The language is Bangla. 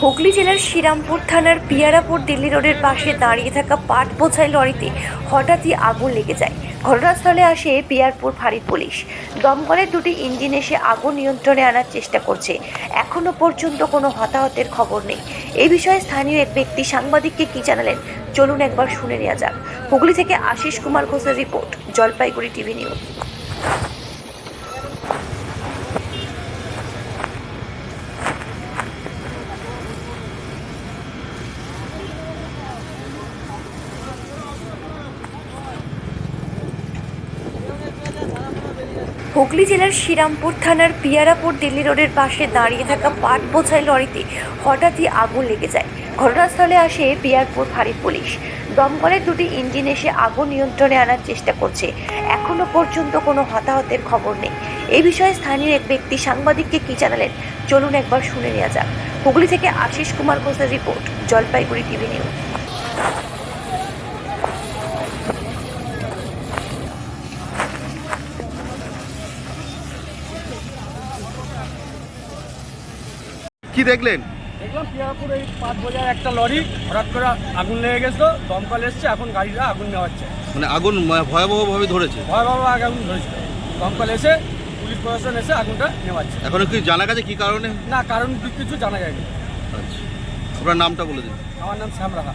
হুগলি জেলার শ্রীরামপুর থানার পিয়ারাপুর দিল্লি রোডের পাশে দাঁড়িয়ে থাকা পাট বোঝাই লরিতে হঠাৎই আগুন লেগে যায়। ঘটনাস্থলে আসে পিয়ারপুর ফাঁড়ির পুলিশ। দমকলের দুটি ইঞ্জিন এসে আগুন নিয়ন্ত্রণে আনার চেষ্টা করছে। এখনও পর্যন্ত কোনো হতাহতের খবর নেই। এই বিষয়ে স্থানীয় এক ব্যক্তি সাংবাদিককে কী জানালেন, চলুন একবার শুনে নেওয়া যাক। হুগলি থেকে আশিস কুমার ঘোষের report, Jalpaiguri TV news. Hooghly জেলার শ্রীরামপুর থানার পিয়ারাপুর দিল্লি রোডের পাশে দাঁড়িয়ে থাকা পাট বোঝাই লরিতে হঠাৎই আগুন লেগে যায়। ঘটনাস্থলে আসে পিয়ারপুর ফাঁড়ির পুলিশ। দমকলের দুটি ইঞ্জিন এসে আগুন নিয়ন্ত্রণে আনার চেষ্টা করছে। এখনও পর্যন্ত কোনো হতাহতের খবর নেই। এ বিষয়ে স্থানীয় এক ব্যক্তি সাংবাদিককে কী জানালেন, চলুন একবার শুনে নেওয়া যাক। হুগলি থেকে আশিস কুমার ঘোষের রিপোর্ট, জলপাইগুড়ি টিভি নিউজ। কি দেখলেন? দেখলাম পিয়াপুর এই পাঁচ বোঝার একটা লরি হঠাৎ করে আগুন লেগে গেছিল দমকল এসছে এখন গাড়িটা আগুন নেওয়াচ্ছে মানে আগুন ভয়াবহভাবে ধরেছে? ভয়াবহ আগুন ধরেছিল। দমকল এসে পুলিশ প্রশাসন এসে আগুনটা নেওয়াচ্ছে এখন কি জানা গেছে কি কারণে? না কারণ কিছু জানা যায় না আচ্ছা। আপনার নামটা বলে দিন। আমার নাম শ্যাম রাহা।